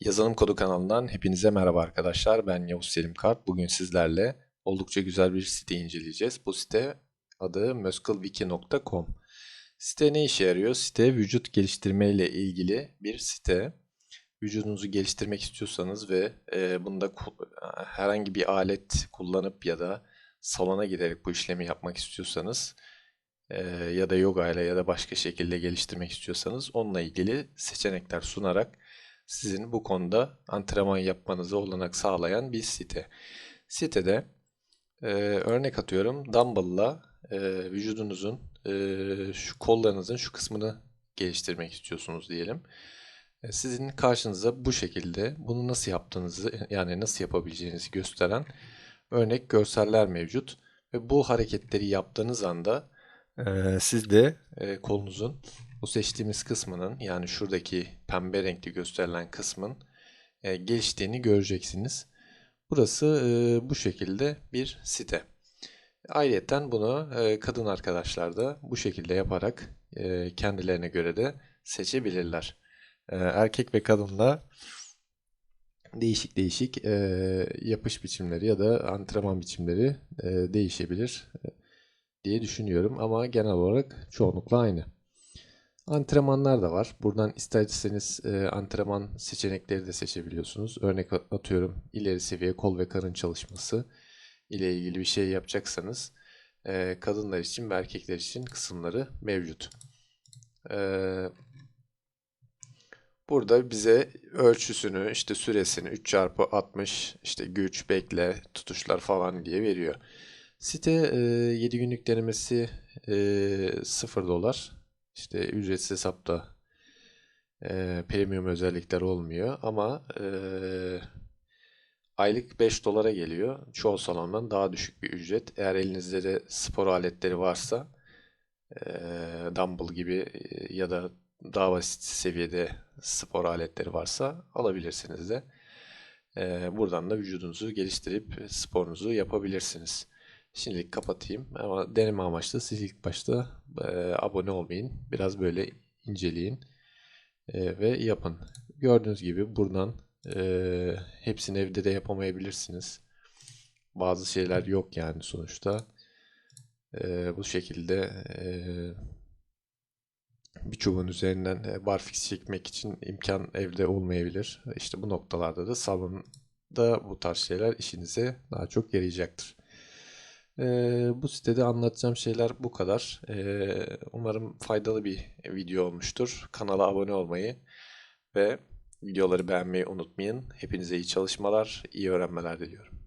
Yazılım Kodu kanalından hepinize merhaba arkadaşlar. Ben Yavuz Selim Kart. Bugün sizlerle oldukça güzel bir site inceleyeceğiz. Bu site adı musclewiki.com. Site ne işe yarıyor? Site vücut geliştirme ile ilgili bir site. Vücudunuzu geliştirmek istiyorsanız ve e, bunda ku- herhangi bir alet kullanıp ya da salona giderek bu işlemi yapmak istiyorsanız e, ya da yoga ile ya da başka şekilde geliştirmek istiyorsanız onunla ilgili seçenekler sunarak sizin bu konuda antrenman yapmanıza olanak sağlayan bir site. Sitede e, örnek atıyorum dumbbell'la e, vücudunuzun e, şu kollarınızın şu kısmını geliştirmek istiyorsunuz diyelim. E, Sizin karşınıza bu şekilde bunu nasıl yaptığınızı yani nasıl yapabileceğinizi gösteren örnek görseller mevcut. Ve bu hareketleri yaptığınız anda e, siz de e, kolunuzun bu seçtiğimiz kısmının yani şuradaki pembe renkli gösterilen kısmın e, geliştiğini göreceksiniz. Burası e, bu şekilde bir site. Ayrıca bunu e, kadın arkadaşlar da bu şekilde yaparak e, kendilerine göre de seçebilirler. E, erkek ve kadın da değişik değişik e, yapış biçimleri ya da antrenman biçimleri e, değişebilir e, diye düşünüyorum ama genel olarak çoğunlukla aynı. Antrenmanlar da var. Buradan isterseniz e, antrenman seçenekleri de seçebiliyorsunuz. Örnek at- atıyorum ileri seviye kol ve karın çalışması ile ilgili bir şey yapacaksanız e, kadınlar için ve erkekler için kısımları mevcut. E, burada bize ölçüsünü, işte süresini 3 çarpı 60, işte güç, bekle, tutuşlar falan diye veriyor. Site e, 7 günlük denemesi e, 0 dolar. İşte ücretsiz hesapta e, premium özellikler olmuyor ama e, aylık 5 dolara geliyor. Çoğu salondan daha düşük bir ücret. Eğer elinizde de spor aletleri varsa e, dumbbell gibi e, ya da daha basit seviyede spor aletleri varsa alabilirsiniz de. E, buradan da vücudunuzu geliştirip sporunuzu yapabilirsiniz. Şimdilik kapatayım ama deneme amaçlı siz ilk başta e, abone olmayın. Biraz böyle inceleyin e, ve yapın. Gördüğünüz gibi buradan e, hepsini evde de yapamayabilirsiniz. Bazı şeyler yok yani sonuçta. Bu şekilde bir çubuğun üzerinden e, barfix çekmek için imkan evde olmayabilir. İşte bu noktalarda da salonda bu tarz şeyler işinize daha çok yarayacaktır. Ee, bu sitede anlatacağım şeyler bu kadar. Ee, umarım faydalı bir video olmuştur. Kanala abone olmayı ve videoları beğenmeyi unutmayın. Hepinize iyi çalışmalar, iyi öğrenmeler diliyorum.